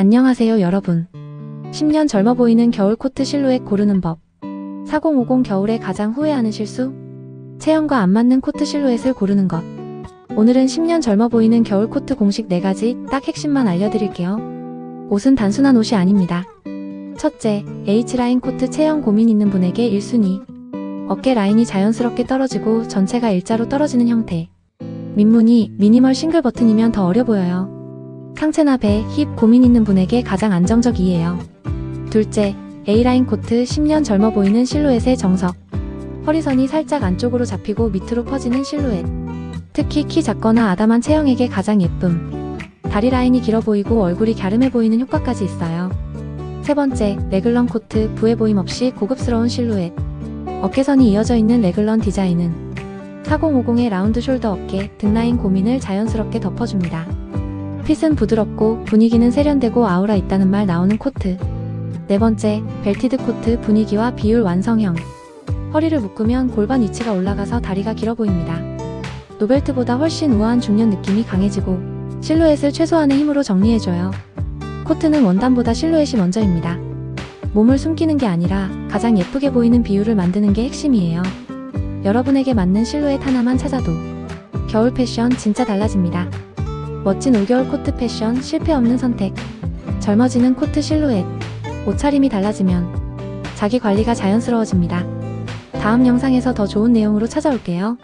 안녕하세요 여러분. 10년 젊어 보이는 겨울 코트 실루엣 고르는 법. 4050 겨울에 가장 후회하는 실수? 체형과 안 맞는 코트 실루엣을 고르는 것. 오늘은 10년 젊어 보이는 겨울 코트 공식 4가지 딱 핵심만 알려드릴게요. 옷은 단순한 옷이 아닙니다. 첫째, H라인 코트 체형 고민 있는 분에게 1순위. 어깨 라인이 자연스럽게 떨어지고 전체가 일자로 떨어지는 형태. 민무늬, 미니멀 싱글 버튼이면 더 어려 보여요. 상체나 배, 힙 고민 있는 분에게 가장 안정적이에요. 둘째, A라인 코트 10년 젊어 보이는 실루엣의 정석. 허리선이 살짝 안쪽으로 잡히고 밑으로 퍼지는 실루엣. 특히 키 작거나 아담한 체형에게 가장 예쁨. 다리 라인이 길어 보이고 얼굴이 갸름해 보이는 효과까지 있어요. 세 번째, 레글런 코트 부해 보임 없이 고급스러운 실루엣. 어깨선이 이어져 있는 레글런 디자인은 4050의 라운드 숄더 어깨, 등 라인 고민을 자연스럽게 덮어줍니다. 핏은 부드럽고 분위기는 세련되고 아우라 있다는 말 나오는 코트. 네 번째, 벨티드 코트 분위기와 비율 완성형. 허리를 묶으면 골반 위치가 올라가서 다리가 길어 보입니다. 노벨트보다 훨씬 우아한 중년 느낌이 강해지고 실루엣을 최소한의 힘으로 정리해줘요. 코트는 원단보다 실루엣이 먼저입니다. 몸을 숨기는 게 아니라 가장 예쁘게 보이는 비율을 만드는 게 핵심이에요. 여러분에게 맞는 실루엣 하나만 찾아도 겨울 패션 진짜 달라집니다. 멋진 올겨울 코트 패션 실패 없는 선택. 젊어지는 코트 실루엣. 옷차림이 달라지면 자기 관리가 자연스러워집니다. 다음 영상에서 더 좋은 내용으로 찾아올게요.